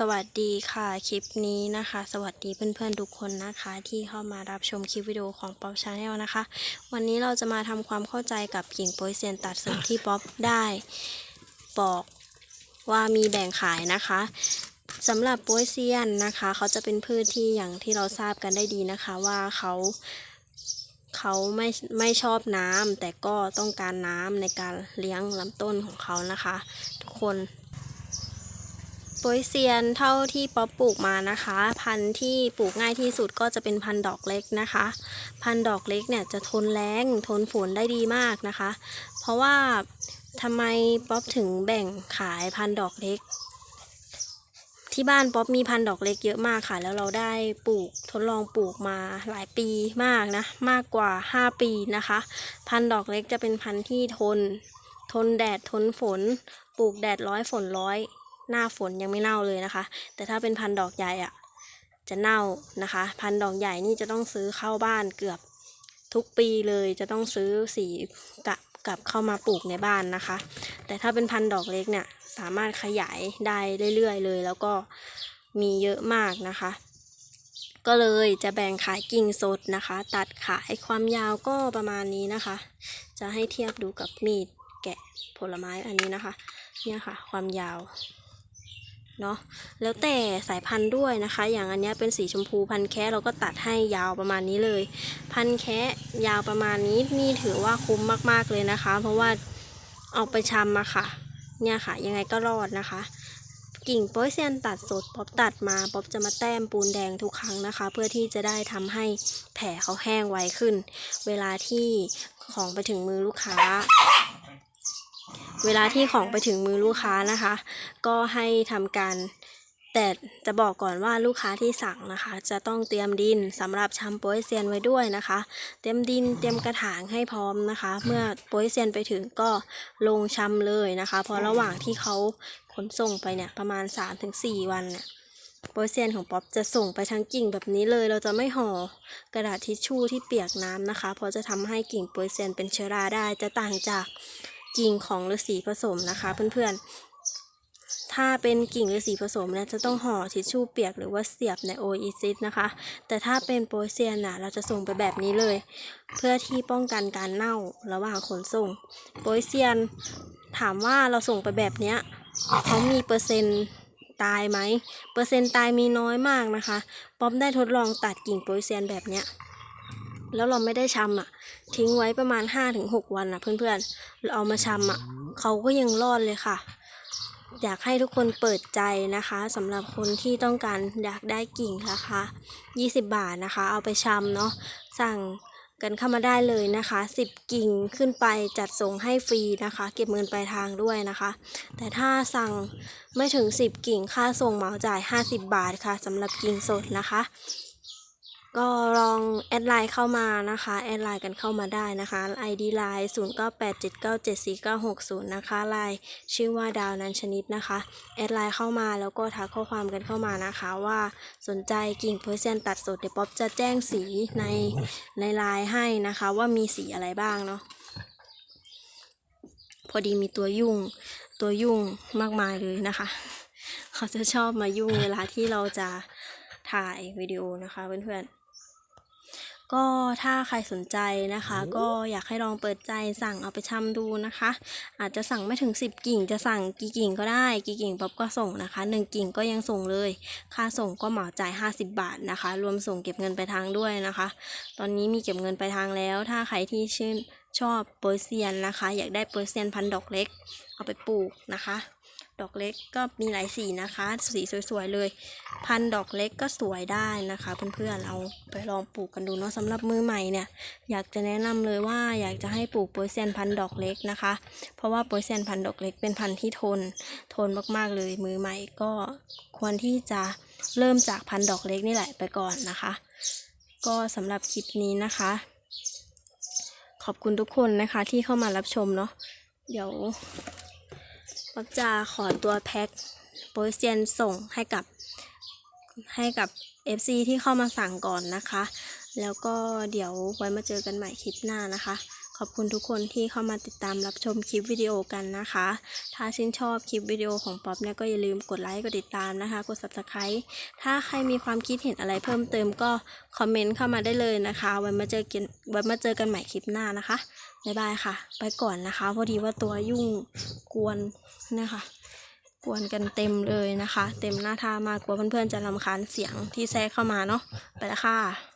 สวัสดีค่ะคลิปนี้นะคะ สวัสดีเพื่อนๆทุกคนนะคะ ที่เข้ามารับชมคลิปวิดีโอของป๊อปชาแนลนะคะ วันนี้เราจะมาทำความเข้าใจกับกิ่งโปยเซียนตัดเสริมที่ป๊อปได้บอกว่ามีแบ่งขายนะคะสำหรับโปยเซียนนะคะ เขาจะเป็นพืชที่อย่างที่เราทราบกันได้ดีนะคะว่าเขาเขาไม่ไม่ชอบน้ำแต่ก็ต้องการน้ำในการเลี้ยงลำต้นของเขานะคะ ทุกคน โปยเซียนเท่าที่ป๊อปปลูกมานะคะ พันธุ์ที่ปลูกง่ายที่สุดก็จะเป็นพันธุ์ดอกเล็กนะคะ พันธุ์ดอกเล็กเนี่ยจะทนแรงทนฝนได้ดีมากนะคะ เพราะว่าทำไมป๊อปถึงแบ่งขายพันธุ์ดอกเล็ก ที่บ้านป๊อปมีพันธุ์ดอกเล็กเยอะมากค่ะ แล้วเราได้ปลูกทดลองปลูกมาหลายปีมากนะมากกว่า 5 ปีนะคะ พันธุ์ดอกเล็กจะเป็นพันธุ์ที่ทน ทนแดดทนฝน ปลูกแดดร้อยฝนร้อย หน้าฝนยังไม่เน่าเลยนะคะ แต่ถ้าเป็นพันธุ์ดอกใหญ่อะจะเน่านะคะ พันธุ์ดอกใหญ่นี่จะต้องซื้อเข้าบ้านเกือบทุกปีเลยจะต้องซื้อสีกับกับเข้ามาปลูกในบ้านนะคะ แต่ถ้าเป็นพันธุ์ดอกเล็กเนี่ยสามารถขยายได้เรื่อยๆเลย แล้วก็มีเยอะมากนะคะ ก็เลยจะแบ่งขายกิ่งสดนะคะ ตัดขายความยาวก็ประมาณนี้นะคะ จะให้เทียบดูกับมีดแกะผลไม้อันนี้นะคะ เนี่ยค่ะ ความยาว เนาะแล้วแต่สายพันธุ์ด้วยนะคะ อย่างอันนี้เป็นสีชมพูพันแคะเราก็ตัดให้ยาวประมาณนี้เลย พันแคะยาวประมาณนี้นี่ถือว่าคุ้มมากๆเลยนะคะ เพราะว่าออกไปชำมาค่ะ เนี่ยค่ะ ยังไงก็รอดนะคะ กิ่งโป้ยเซียนตัดสดป๊อบตัดมาป๊อบจะมาแต้มปูนแดงทุกครั้งนะคะ เพื่อที่จะได้ทำให้แผลเขาแห้งไวขึ้น เวลาที่ของไปถึงมือลูกค้า เวลาที่ของไปถึงมือลูกค้านะคะ ก็ให้ทำการ แต่จะบอกก่อนว่าลูกค้าที่สั่งนะคะ จะต้องเตรียมดินสำหรับชำโป้ยเซียนไว้ด้วยนะคะ เตรียมดินเตรียมกระถางให้พร้อมนะคะ เมื่อโป้ยเซียนไปถึงก็ลงชำเลยนะคะเพราะระหว่างที่เขาขนส่งไปเนี่ยประมาณ 3-4 วันเนี่ยโป้ยเซียนของป๊อปจะส่งไปทั้งกิ่งแบบนี้เลย เราจะไม่ห่อกระดาษทิชชู่ที่เปียกน้ำนะคะ เพราะจะทำให้กิ่งโป้ยเซียนเป็นเชื้อราได้จะต่างจาก กิ่งของฤาษีผสมนะคะเพื่อนๆ ถ้าเป็นกิ่งฤาษีผสมเนี่ยจะต้องห่อทิชชู่เปียกหรือว่าเสียบในโออีซิสนะคะ แต่ถ้าเป็นโปรเซียนน่ะเราจะส่งไปแบบนี้เลย เพื่อที่ป้องกันการเน่าระหว่างขนส่ง โปรเซียนถามว่าเราส่งไปแบบเนี้ยเขามีเปอร์เซ็นต์ตายไหม เปอร์เซ็นต์ตายมีน้อยมากนะคะ ป๊อปได้ทดลองตัดกิ่งโปรเซียนแบบเนี้ย แล้วเราไม่ได้ชำอะ ทิ้งไว้ประมาณ5-6วันอะ เพื่อนๆเราเอามาชำอะเขาก็ยังรอดเลยค่ะ อยากให้ทุกคนเปิดใจนะคะสำหรับคนที่ต้องการอยากได้กิ่งราคา20 บาทนะคะ เอาไปชำเนาะสั่งกันเข้ามาได้เลยนะคะ 10 กิ่งขึ้นไปจัดส่งให้ฟรีนะคะ เก็บเงินปลายทางด้วยนะคะ แต่ถ้าสั่งไม่ถึง 10 กิ่งค่าส่งเหมาจ่าย 50 บาทค่ะสำหรับกิ่งสดนะคะ ก็ลองแอดไลน์เข้ามานะคะ แอดไลน์กันเข้ามาได้นะคะ ID ไลน์0 9 8 7 9 7 4 9 6 0 นะคะไลน์ชื่อว่าดาวนันชนิดนะคะ แอดไลน์เข้ามาแล้วก็ทักข้อความกันเข้ามานะคะว่าสนใจกิ่งเพอร์เซียนตัดสดเดี๋ยวป๊อปจะแจ้งสีในในไลน์ให้นะคะว่ามีสีอะไรบ้างเนาะพอดีมีตัวยุ่งตัวยุ่งมากมายเลยนะคะ เขาจะชอบมายุ่งเวลาที่เราจะถ่ายวิดีโอนะคะเพื่อนๆ ก็ถ้าใครสนใจนะคะ ก็อยากให้ลองเปิดใจสั่งเอาไปชำดูนะคะ อาจจะสั่งไม่ถึง 10 กิ่ง จะสั่งกี่กิ่งก็ได้ กี่กิ่งป๊อปก็ส่งนะคะ 1 กิ่งก็ยังส่งเลย ค่าส่งก็เหมาจ่าย 50 บาทนะคะ รวมส่งเก็บเงินไปลายทางด้วยนะคะ ตอนนี้มีเก็บเงินไปลายทางแล้ว ถ้าใครที่ชื่นชอบโปรเซียนนะคะ อยากได้โปรเซียนพันธุ์ดอกเล็ก เอาไปปลูกนะคะ ดอกเล็กก็มีหลายสีนะคะ สีสวยๆเลย พันดอกเล็กก็สวยได้นะคะ เพื่อนๆ เอาไปลองปลูกกันดูเนาะสำหรับมือใหม่เนี่ย อยากจะแนะนำเลยว่าอยากจะให้ปลูกโปรเซียนพันดอกเล็กนะคะ เพราะว่าโปรเซียนพันดอกเล็กเป็นพันธุ์ที่ทน ทนมากๆเลย มือใหม่ก็ควรที่จะเริ่มจากพันดอกเล็กนี่แหละไปก่อนนะคะ ก็สำหรับคลิปนี้นะคะ ขอบคุณทุกคนนะคะที่เข้ามารับชมเนาะเดี๋ยว ป๊อบจะขอตัวแพ็คโปรเซียนส่งให้กับให้กับ FC ที่เข้ามาสั่งก่อนนะคะ แล้วก็เดี๋ยวไว้มาเจอกันใหม่คลิปหน้านะคะ ขอบคุณทุกคนที่เข้ามาติดตามรับชมคลิปวิดีโอกันนะคะ ถ้าชื่นชอบคลิปวิดีโอของป๊อปเนี่ยก็อย่าลืมกดไลค์กดติดตามนะคะ กด subscribe ถ้าใครมีความคิดเห็นอะไรเพิ่มเติมก็คอมเมนต์เข้ามาได้เลยนะคะ ไว้มาเจอกันไว้มาเจอกันใหม่คลิปหน้านะคะ บายบายค่ะ ไปก่อนนะคะ พอดีว่าตัวยุ่งกวนนะคะกวนกันเต็มเลยนะคะ เต็มหน้าท่ามากกลัวเพื่อนๆจะรำคาญเสียงที่แทรกเข้ามาเนาะไปแล้วค่ะ